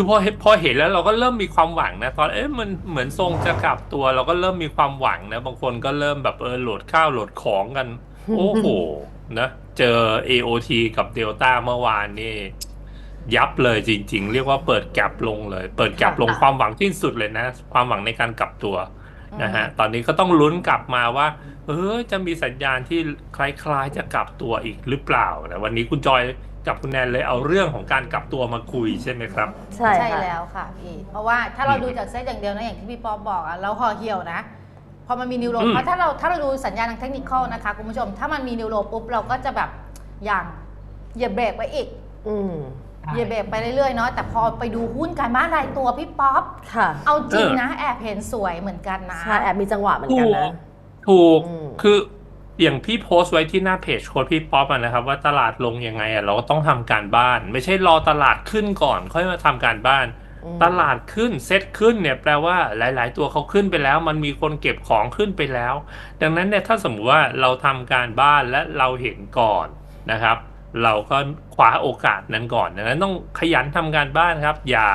คือพอเห็นพอเห็นแล้วเราก็เริ่มมีความหวังนะตอนเอ๊ะมันเหมือนทรงจะกลับตัว เราก็เริ่มมีความหวังนะบางคนก็เริ่มแบบเออโหลดข้าวโหลดของกัน โอ้โหนะเจอ AOT กับ Delta เมื่อวานนี่ยับเลยจริง ๆ เรียกว่าเปิดแกลบลงเลย เปิดแกลบลงค่ะความหวังที่สุดเลยนะ ความหวังในการกลับตัวนะฮะตอนนี้ก็ต้องลุ้นกลับมาว่า เออจะมีสัญญาณที่คล้ายๆจะกลับตัวอีกหรือเปล่านะวันนี้คุณจอย กับคุณแนนเลยเอาเรื่องของการกลับตัวมาคุยใช่ไหมครับ ใช่ใช่ค่ะ แล้วค่ะพี่เพราะว่าถ้าเราอืมดูจากเซตอย่างเดียวนะอย่างที่พี่ป๊อปบอกอะเราห่อเหี่ยวนะ พอมันมีนิวโรอืม เพราะถ้าเราถ้าเราดูสัญญาณทางเทคนิคนะคะคุณผู้ชม ถ้ามันมีนิวโรปุ๊บเราก็จะแบบอย่างเหยียบเบรกไปอีกอืมเหยียบเบรกไปเรื่อยๆเนาะแต่พอไปดูหุ้นการบ้านรายตัวพี่ป๊อปค่ะเอาจริงเออนะแอบเห็นสวยเหมือนกันนะ ใช่แอบมีจังหวะเหมือนกันนะ ถูก อืม คือ อย่างพี่โพสต์ไว้ที่หน้าเพจโค้ดพี่ป๊อปอะนะครับ ว่าตลาดลงยังไงอะเราก็ต้องทำการบ้าน ไม่ใช่รอตลาดขึ้นก่อน ค่อยมาทำการบ้านอืมตลาดขึ้นเซ็ตขึ้นเนี่ยแปลว่าหลาย ๆ ตัวเขาขึ้นไปแล้ว มันมีคนเก็บของขึ้นไปแล้ว ดังนั้นเนี่ยถ้าสมมติว่าเราทำการบ้านและเราเห็นก่อนนะครับ เราก็คว้าโอกาสนั้นก่อนดังนั้นต้องขยันทำการบ้านครับ อย่า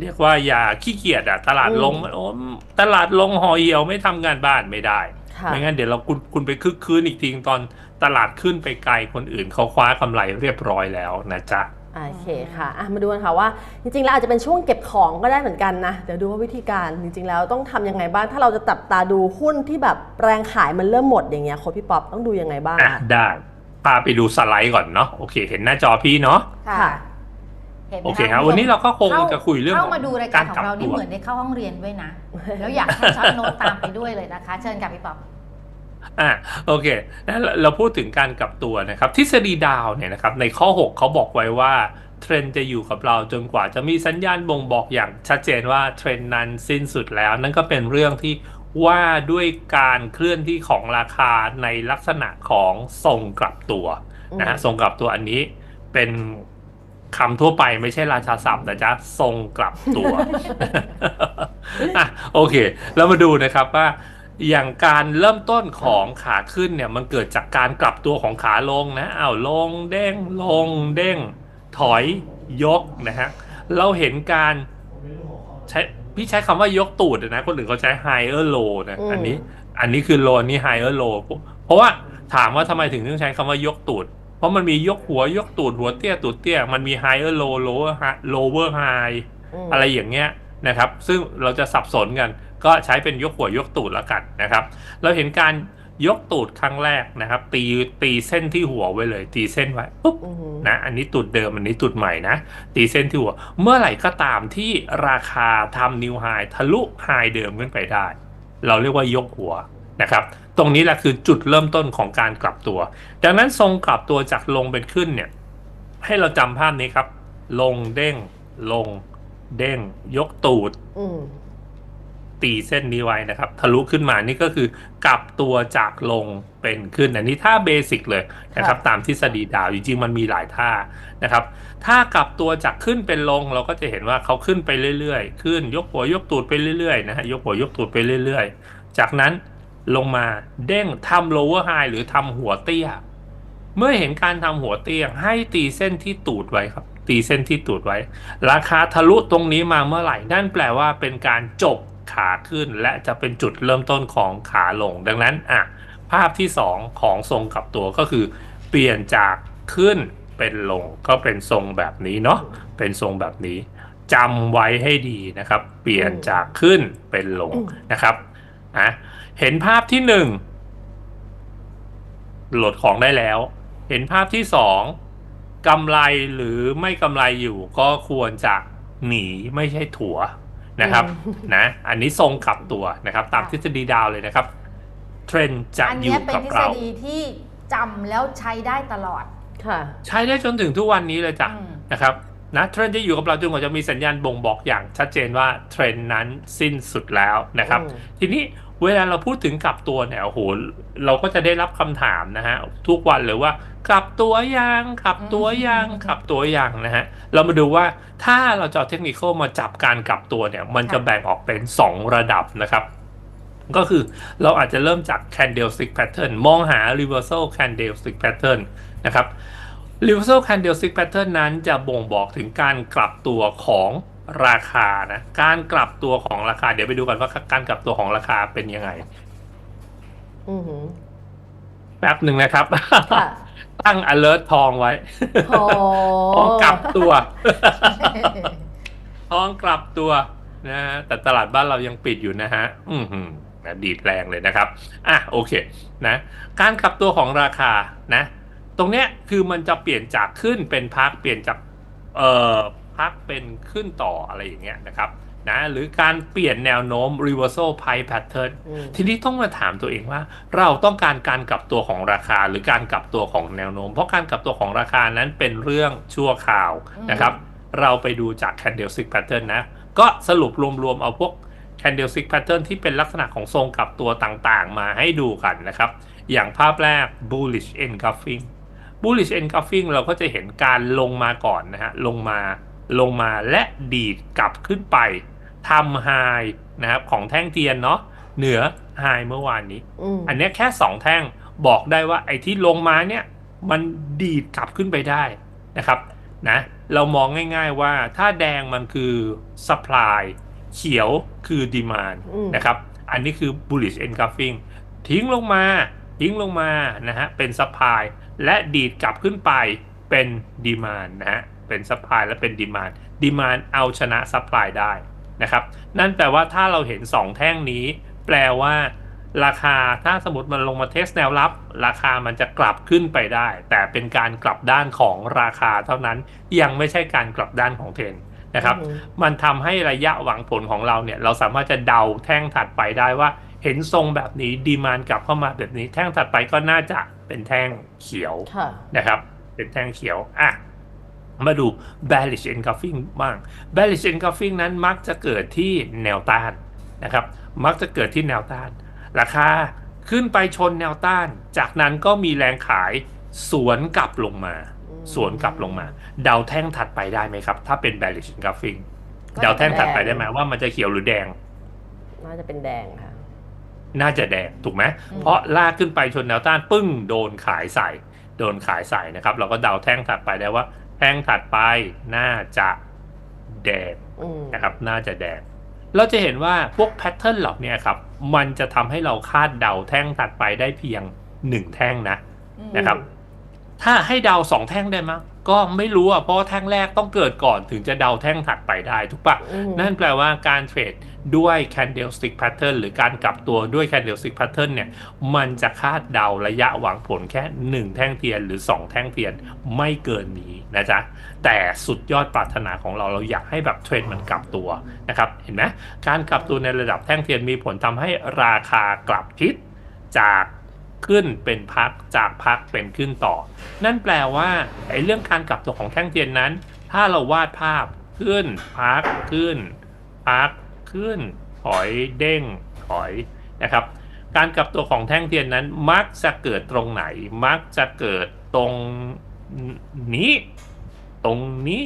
เรียกว่าอย่าขี้เกียจอะตลาดลงมันโอ้ตลาดลงหอเหี่ยวไม่ทำงานบ้านไม่ได้ค่ะ ไม่งั้นเดี๋ยวเราคุณคุณไปคึกคืนอีกทีตอนตลาดขึ้นไปไกลคนอื่นเขาคว้ากำไรเรียบร้อยแล้วนะจ๊ะโอเคค่ะอะมาดูกันค่ะว่า จริงๆ แล้วอาจจะเป็นช่วงเก็บของก็ได้เหมือนกันนะ เดี๋ยวดูว่าวิธีการจริงๆ แล้วต้องทำยังไงบ้าง ถ้าเราจะจับตาดูหุ้นที่แบบแรงขายมันเริ่มหมดอย่างเงี้ยโค้ชพี่ป๊อปต้องดูยังไงบ้างอะคะได้พาไปดูสไลด์ก่อนเนาะ โอเค เห็นหน้าจอพี่เนาะ ค่ะค่ะ เห็นไหมโอเคะครับณผู้ชมวันนี้เราก็คงข้จะคุยเรื่องเข้ามาดูรายการของกลับเรานี่ตัวเหมือนได้เข้าห้องเรียนด้วยนะ แล้วอยากให้ช็อตโน้ตตามไปด้วยเลยนะคะ เชิญกับพี่ป๊อป อะโอเคแล้วเราเราพูดถึงการกลับตัวนะครับ ทฤษฎีดาวเนี่ยนะครับในข้อ 6 เขาบอกไว้ว่า เทรนด์จะอยู่กับเราจนกว่าจะมีสัญญาณบ่งบอกอย่างชัดเจนว่าเทรนด์นั้นสิ้นสุดแล้ว นั่นก็เป็นเรื่องที่ว่าด้วยการเคลื่อนที่ของราคาในลักษณะของทรงกลับตัวนะฮะอืมทรงกลับตัวอันนี้เป็น คำทั่วไปไม่ใช่ราชาศัพท์นะจ๊ะทรงกลับตัวอะโอเค แล้วมาดูนะครับว่าอย่างการเริ่มต้นของขาขึ้นเนี่ยมันเกิดจากการกลับตัวของขาลงนะอ้าวลงเด้งลงเด้ง ถอยยกนะฮะเราเห็นการใช้พี่ใช้คำว่ายกตูดนะคนอื่นเขาใช้ higher low นะอืมอันนี้ อันนี้คือ low อันนี้ higher low เพราะว่าถามว่าทำไมถึงต้องใช้คำว่ายกตูดเพ ราะมันมียกหัวยกตูดหัวเตี้ยตูดเตี้ย มันมี higher low lower high lower high มอะไรอย่างเงี้ยนะครับ ซึ่งเราจะสับสนกัน ก็ใช้เป็นยกหัวยกตูดแล้วกันนะครับ เราเห็นการยกตูดครั้งแรกนะครับ ตีตีเส้นที่หัวไว้เลย ตีเส้นไว้ปุ๊บอือหือนะอันนี้ตูดเดิมอันนี้ตูดใหม่นะ ตีเส้นที่หัว เมื่อไหร่ก็ตามที่ราคาทำนิวไฮทะลุไฮเดิมขึ้นไปได้ เราเรียกว่ายกหัวนะครับ ตรงนี้แหละคือจุดเริ่มต้นของการกลับตัว ดังนั้นทรงกลับตัวจากลงเป็นขึ้นเนี่ย ให้เราจำภาพนี้ครับ ลงเด้ง ลง เด้ง ยกตูดอืมตีเส้นนี้ไว้นะครับ ทะลุขึ้นมานี่ก็คือกลับตัวจากลงเป็นขึ้น อันนี้ท่าเบสิกเลยนะครับ ตามทฤษฎีดาวจริงๆมันมีหลายท่านะครับ ถ้ากลับตัวจากขึ้นเป็นลง เราก็จะเห็นว่าเขาขึ้นไปเรื่อยๆ ขึ้นยกหัวยกตูดไปเรื่อยๆนะฮะยกหัวยกตูดไปเรื่อย ๆ จากนั้น ลงมาเด้งทำ lower high หรือทำหัวเตี้ย เมื่อเห็นการทำหัวเตี้ยให้ตีเส้นที่ตูดไว้ครับ ตีเส้นที่ตูดไว้ ราคาทะลุตรงนี้มาเมื่อไหร่ นั่นแปลว่าเป็นการจบขาขึ้น และจะเป็นจุดเริ่มต้นของขาลง ดังนั้นอะภาพที่ 2 ของทรงกลับตัวก็คือ เปลี่ยนจากขึ้นเป็นลงก็เป็นทรงแบบนี้เนาะเป็นทรงแบบนี้จำไว้ให้ดีนะครับ เปลี่ยนจากขึ้นเป็นลงนะครับอะ เห็นภาพที่หนึ่งโหลดของได้แล้ว เห็นภาพที่สองกำไรหรือไม่กำไรอยู่ก็ควรจะหนีไม่ใช่ถัวนะครับอืมนะอันนี้ทรงกลับตัวนะครับ ตามทฤษฎีดาวเลยนะครับ เทรนด์จะอันอเนี้ยู่ยเป็นกับทฤษเราฎีที่จำแล้วใช้ได้ตลอด ค่ะ ใช้ได้จนถึงทุกวันนี้เลยจ้ะอืมนะครับ นะเทรนด์จะอยู่กับเราจนกว่าจะมีสัญญาณบ่งบอกอย่างชัดเจนว่าเทรนด์นั้นสิ้นสุดแล้วนะครับอืมทีนี้เวลาเราพูดถึงกลับตัวเนี่ยโอ้โหเราก็จะได้รับคำถามนะฮะทุกวันเลยว่ากลับตัวยังกลับตัวยังกลับตัวยังนะฮะเรามาดูว่าถ้าเราจะเอาเทคนิคมาจับการกลับตัวเนี่ย มันจะแบ่งออกเป็น 2 ระดับนะครับ ก็คือเราอาจจะเริ่มจาก candlestick pattern มองหา reversal candlestick pattern นะครับ reversal candlestick pattern นั้นจะบ่งบอกถึงการกลับตัวของราคานะ การกลับตัวของราคา เดี๋ยวไปดูกันว่าการกลับตัวของราคาเป็นยังไงอือหือแป๊บหนึ่งนะครับค่ะตั้ง alert ทองไว้โอ้ทองกลับตัวทองกลับตัวนะฮะแต่ตลาดบ้านเรายังปิดอยู่นะฮะ อือหือนะดีดแรงเลยนะครับ อะโอเค นะ การกลับตัวของราคานะ ตรงเนี้ยคือมันจะเปลี่ยนจากขึ้นเป็นพักเปลี่ยนจากเอ่อพักเป็นขึ้นต่ออะไรอย่างเงี้ยนะครับนะหรือการเปลี่ยนแนวโน้ม reversal price pattern อืมทีนี้ต้องมาถามตัวเองว่า เราต้องการการกลับตัวของราคาหรือการกลับตัวของแนวโน้ม เพราะการกลับตัวของราคานั้นเป็นเรื่องชั่วคราวนะครับ เราไปดูจาก candlestick pattern นะ ก็สรุปรวมๆเอาพวก candlestick pattern ที่เป็นลักษณะของทรงกลับตัวต่างๆ มาให้ดูกันนะครับ อย่างภาพแรก bullish engulfing bullish engulfing เราก็จะเห็นการลงมาก่อนนะฮะ ลงมา ลงมาและดีดกลับขึ้นไปทำไฮนะครับของแท่งเทียนเนาะเหนือไฮเมื่อวานนี้อืมอันเนี้ยแค่2แท่งบอกได้ว่าไอ้ที่ลงมาเนี่ย มันดีดกลับขึ้นไปได้นะครับนะเรามองง่ายๆว่าถ้าแดงมันคือ supply เขียวคือ demand อืมนะครับ อันนี้คือ bullish engulfing ทิ้งลงมา ทิ้งลงมานะฮะเป็น supply และดีดกลับขึ้นไปเป็น demand นะฮะเป็น supply และเป็น demand demand เอาชนะ supply ได้นะครับนั่นแปลว่าถ้าเราเห็น 2 แท่งนี้ แปลว่า ราคาถ้าสมมติมันลงมาเทสแนวรับ ราคามันจะกลับขึ้นไปได้ แต่เป็นการกลับด้านของราคาเท่านั้นยังไม่ใช่การกลับด้านของเทรนด์นะครับอืมมันทำให้ระยะหวังผลของเราเนี่ย เราสามารถจะเดาแท่งถัดไปได้ว่า เห็นทรงแบบนี้ดีมานกลับเข้ามาแบบนี้ แท่งถัดไปก็น่าจะเป็นแท่งเขียวค่ะนะครับ เป็นแท่งเขียวอะมาดู bearish engulfing บ้าง bearish engulfing นั้นมักจะเกิดที่แนวต้านนะครับ มักจะเกิดที่แนวต้าน ราคาขึ้นไปชนแนวต้าน จากนั้นก็มีแรงขายสวนกลับลงมาอืมสวนกลับลงมา เดาแท่งถัดไปได้ไหมครับ ถ้าเป็น bearish engulfing ก็จะเดาแท่งถัดไปแดงได้ไหมว่ามันจะเขียวหรือแดง น่าจะเป็นแดงค่ะ น่าจะแดงถูกไหมอืมเพราะลากขึ้นไปชนแนวต้านปึ้งโดนขายใส่ โดนขายใส่นะครับ เราก็เดาแท่งถัดไปได้ว่า แท่งถัดไปน่าจะแดงอืมนะครับ น่าจะแดงเราจะเห็นว่าพวกแพทเทิร์นเหล่านี้ครับ มันจะทำให้เราคาดเดาแท่งถัดไปได้เพียงหนึ่งแท่งนะอืมนะครับ ถ้าให้เดาสองแท่งได้มั้ยก็ไม่รู้อะเพราะว่าแท่งแรกต้องเกิดก่อนถึงจะเดาแท่งถัดไปได้ถูกปะอืมนั่นแปลว่าการเทรดด้วย candlestick pattern หรือการกลับตัวด้วย candlestick pattern เนี่ย มันจะคาดเดาระยะหวังผลแค่ 1 แท่งเทียนหรือ 2 แท่งเทียนไม่เกินนี้นะจ๊ะ แต่สุดยอดปรารถนาของเราเราอยากให้แบบเทรนด์มันกลับตัวนะครับ เห็นไหมการกลับตัวในระดับแท่งเทียนมีผลทำให้ราคากลับทิศจาก ขึ้นเป็นพักจากพักเป็นขึ้นต่อ นั่นแปลว่าไอ้เรื่องการกลับตัวของแท่งเทียนนั้น ถ้าเราวาดภาพขึ้นพักขึ้นพักขึ้น ถอยเด้งถอยนะครับ การกลับตัวของแท่งเทียนนั้นมักจะเกิดตรงไหน มักจะเกิดตรงนี้ ตรงนี้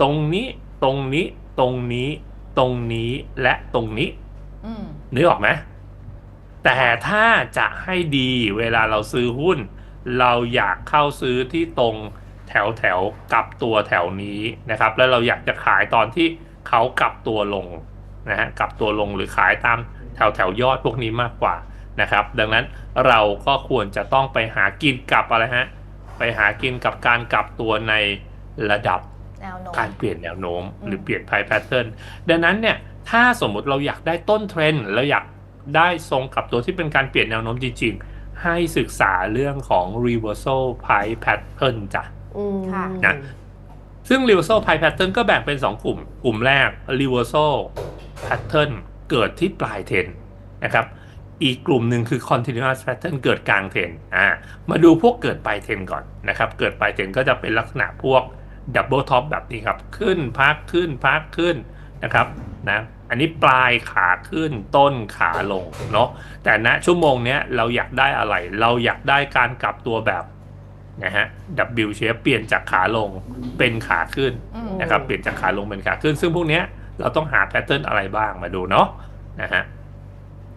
ตรงนี้ตรงนี้ ตรงนี้ ตรงนี้และตรงนี้อืมนึกออกไหม แต่ถ้าจะให้ดีเวลาเราซื้อหุ้น เราอยากเข้าซื้อที่ตรงแถวแถวๆกลับตัวแถวนี้นะครับ แล้วเราอยากจะขายตอนที่เขากลับตัวลงนะฮะกลับตัวลงหรือขายตามแถวแถวๆยอดพวกนี้มากกว่านะครับ ดังนั้นเราก็ควรจะต้องไปหากินกับอะไรฮะไปหากินกับการกลับตัวในระดับแนวโน้มการเปลี่ยนแนวโน้มอืมหรือเปลี่ยนไพแพทเทิร์นดังนั้นเนี่ยถ้าสมมุติเราอยากได้ต้นเทรนด์เราอยาก ได้ทรงกับตัวที่เป็นการเปลี่ยนแนวโน้มจริง ๆ ให้ศึกษาเรื่องของ reversal price pattern จ้ะอืมค่ะนะซึ่ง reversal price pattern ก็แบ่งเป็น 2 กลุ่ม กลุ่มแรก reversal pattern เกิดที่ปลายเทรนนะครับ อีกกลุ่มหนึ่งคือ continuous pattern เกิดกลางเทรนอ่ามาดูพวกเกิดปลายเทรนก่อนนะครับ เกิดปลายเทรนก็จะเป็นลักษณะพวก double top แบบนี้ครับ ขึ้นพักขึ้นพักขึ้น นะครับนะอันนี้ปลายขาขึ้นต้นขาลงเนาะแต่ณชั่วโมงเนี้ยเราอยากได้อะไร เราอยากได้การกลับตัวแบบนะฮะ W shape เปลี่ยนจากขาลงเป็นขาขึ้นอืมนะครับเปลี่ยนจากขาลงเป็นขาขึ้น ซึ่งพวกเนี้ยเราต้องหาแพทเทิร์นอะไรบ้างมาดูเนาะนะฮะ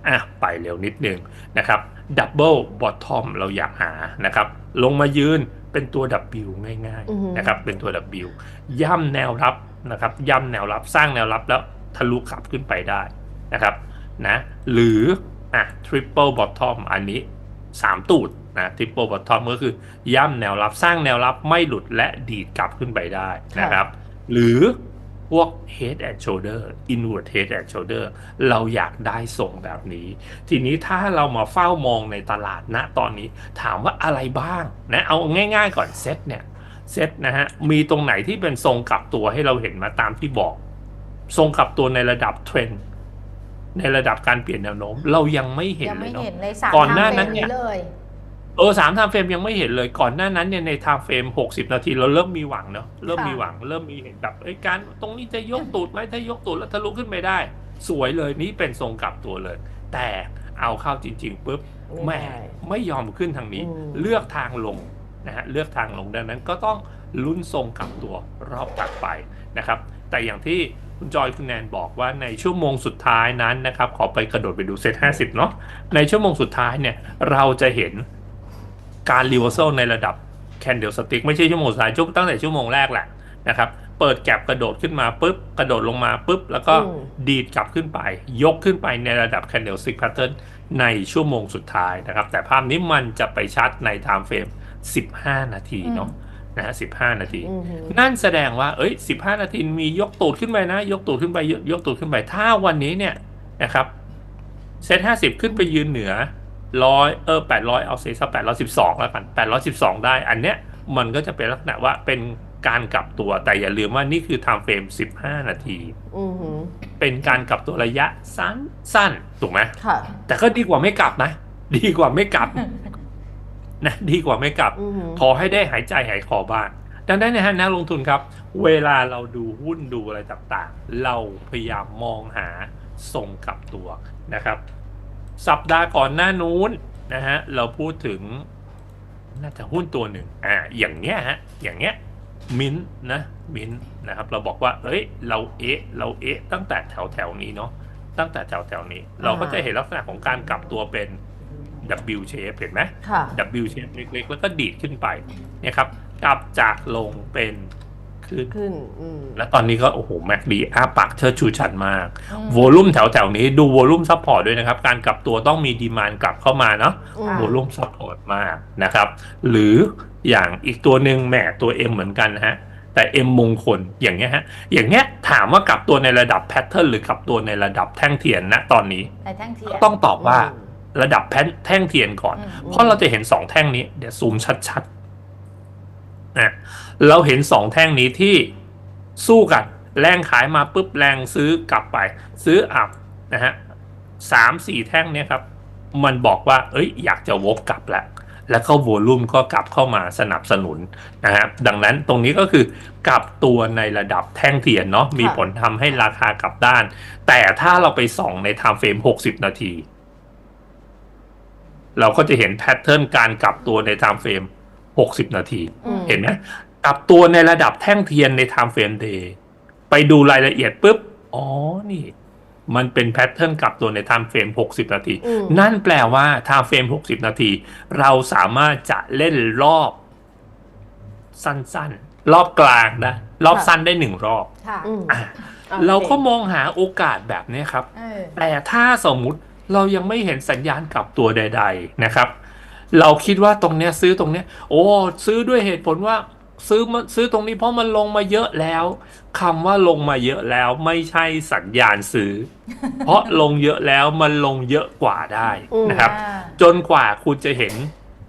อะไปเร็วนิดนึงนะครับดับเบิลบอททอมเราอยากหานะครับ ลงมายืนเป็นตัว W ง่ายอือฮึๆนะครับเป็นตัว W ย่ำแนวรับ นะครับย่ำแนวรับสร้างแนวรับแล้วทะลุขับขึ้นไปได้นะครับนะหรืออะ triple bottom อันนี้ 3 ตูดนะ triple bottom ก็คือย่ำแนวรับสร้างแนวรับไม่หลุดและดีดกลับขึ้นไปได้นะครับ หรือพวก head and shoulder inward head and shoulder เราอยากได้ทรงแบบนี้ ทีนี้ถ้าเรามาเฝ้ามองในตลาดณตอนนี้ถามว่าอะไรบ้างนะเอาง่ายๆก่อนเซตเนี่ย เซตนะฮะมีตรงไหนที่เป็นทรงกลับตัวให้เราเห็นมาตามที่บอก ทรงกลับตัวในระดับเทรนด์ในระดับการเปลี่ยนแนวโน้ม เรายังไม่เห็นยังเลไม่ยเนาะเห็นในสามก่อนหน้าทางนั้นเฟรมเนี่ยเลยเออสามไทม์เฟรมยังไม่เห็นเลยก่อนหน้านั้นเนี่ยในไทม์เฟรมหกสิบนาทีเราเริ่มมีหวังเนาะเริ่มมีหวังเริ่มมีเห็นแบบเอ้ยการตรงนี้จะยกตูดไหมถ้ายกตูดแล้วทะลุขึ้นไปได้ สวยเลยนี่เป็นทรงกลับตัวเลย แต่เอาเข้าจริง ๆปุ๊บไม่แม่ได้ไม่ยอมขึ้นทางนี้อืมเลือกทางลง นะฮะเลือกทางลงดังนั้นก็ต้องลุ้นทรงกลับตัวรอบถัดไปนะครับ แต่อย่างที่คุณจอยคุณแนนบอกว่าในชั่วโมงสุดท้ายนั้นนะครับ ขอไปกระโดดไปดูเซต50 เนาะในชั่วโมงสุดท้ายเนี่ย เราจะเห็นการรีเวอร์ซลในระดับแคนเดลสติกไม่ใช่ชั่วโมงสุดท้ายชั่วตั้งแต่ชั่วโมงแรกแหละนะครับเปิดแก็บกระโดดขึ้นมาปุ๊บกระโดดลงมาปุ๊บ แล้วก็อืมดีดกลับขึ้นไป ยกขึ้นไปในระดับ candlestick pattern ในชั่วโมงสุดท้ายนะครับ แต่ภาพนี้มันจะไปชัดใน time frame 15 นาทีเนาะนะฮะ15นาทีอือหือนั่นแสดงว่า เอ้ย15นาทีมียกตูดขึ้นไปนะ ยกตูดขึ้นไปยกยกตูดขึ้นไป ถ้าวันนี้เนี่ยนะครับเซต50ขึ้นไปยืนเหนือร้อยเออ800เอาเซตสัก812แล้วกัน812ได้ อันเนี้ยมันก็จะเป็นลักษณะว่าเป็นการกลับตัวแต่อย่าลืมว่านี่คือ time frame 15นาทีอือหือเป็นการกลับตัวระยะสั้นสั้นถูกไหมค่ะแต่ก็ดีกว่าไม่กลับนะ ดีกว่าไม่กลับ นะดีกว่าไม่กลับอือหือขอให้ได้หายใจหายคอบ้างดังนั้นนะฮะนักลงทุนครับ เวลาเราดูหุ้นดูอะไรต่างๆ เราพยายามมองหาทรงกลับตัวนะครับ สัปดาห์ก่อนหน้านู้นนะฮะเราพูดถึงน่าจะหุ้นตัวหนึ่งอ่าอย่างเงี้ยฮะอย่างเงี้ยมินท์นะมินท์นะครับเราบอกว่าเอ้ยเราเอะเราเอะตั้งแต่แถวแถวๆนี้เนาะตั้งแต่แถวแถวๆนี้ เราก็จะเห็นลักษณะของการกลับตัวเป็น W shape เห็นไหมค่ะ W shape เล็กๆ แล้วก็ดีดขึ้นไปเนี่ยครับกลับจากลงเป็นขึ้นขึ้นอืมแล้วตอนนี้ก็โอ้โหแม็กดีอ้าปากเชิดชูชันมากอืมโวลุ่มแถวๆนี้ดูโวลุ่มซัพพอร์ตด้วยนะครับ การกลับตัวต้องมีดีมานกลับเข้ามาเนาะอืมโวลุ่มซัพพอร์ตมากนะครับ หรืออย่างอีกตัวหนึ่งแหมตัว M เหมือนกันนะฮะแต่ M มงคลอย่างเงี้ยฮะอย่างเงี้ยถามว่ากลับตัวในระดับแพทเทิร์นหรือ กลับตัวในระดับแท่งเทียนนะตอนนี้ในแท่งเทียนต้องตอบว่า ระดับแท่งแท่งเทียนก่อนอืมเพราะเราจะเห็นสองแท่งนี้ เดี๋ยวซูมชัดๆนะเราเห็นสองแท่งนี้ที่สู้กัน แรงขายมาปุ๊บแรงซื้อกลับไป ซื้ออัพนะฮะสามสี่แท่งเนี้ยครับ มันบอกว่า เอ้ย อยากจะวกกลับแล้วแล้วก็โวลุ่มก็กลับเข้ามาสนับสนุนนะฮะดังนั้นตรงนี้ก็คือกลับตัวในระดับแท่งเทียนเนาะมีผลทำให้ราคากลับด้าน แต่ถ้าเราไปส่องในไทม์เฟรม 60 นาที เราก็จะเห็นแพทเทิร์นการกลับตัวในไทม์เฟรม 60 นาที อืม เห็นไหมกลับตัวในระดับแท่งเทียนในไทม์เฟรมเดย์ไปดูรายละเอียดปุ๊บ อ๋อนี่ มันเป็นแพทเทิร์นกลับตัวในไทม์เฟรม 60 นาที อืม นั่นแปลว่าไทม์เฟรม 60 นาที เราสามารถจะเล่นรอบสั้นๆ รอบกลางนะ รอบสั้นได้หนึ่งรอบ ค่ะอืม อะโอคเราก็มองหาโอกาสแบบนี้ครับ เออแต่ถ้าสมมุติ เรายังไม่เห็นสัญญาณกลับตัวใด ๆนะครับ เราคิดว่าตรงเนี้ยซื้อตรงเนี้ยโอ้ซื้อด้วยเหตุผลว่าซื้อมาซื้อตรงนี้เพราะมันลงมาเยอะแล้วคำว่าลงมาเยอะแล้วไม่ใช่สัญญาณซื้อ เพราะลงเยอะแล้วมันลงเยอะกว่าได้นะครับอ่าจนกว่าคุณจะเห็น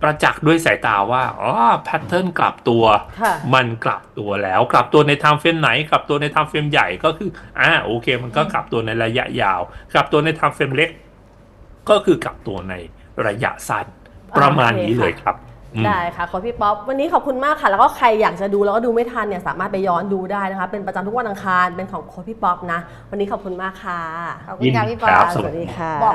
ประจักษ์ด้วยสายตาว่าอ๋อแพทเทิร์นกลับตัวค่ะมันกลับตัวแล้ว กลับตัวในไทม์เฟรมไหน กลับตัวในไทม์เฟรมใหญ่ก็คืออ่าโอเค มันก็กลับตัวในระยะยาว กลับตัวในไทม์เฟรมเล็ก ก็คือกลับตัวในระยะสั้นประมาณนี้เลยครับอืมได้ค่ะขอบพี่ป๊อปวันนี้ขอบคุณมากค่ะ แล้วก็ใครอยากจะดูแล้วก็ดูไม่ทันเนี่ยสามารถไปย้อนดูได้นะคะ เป็นประจำทุกวันอังคารเป็นของโค้ชพี่ป๊อปนะ วันนี้ขอบคุณมากค่ะขอบคุณค่ะพี่ปอครับสวัสดีค่ะบอก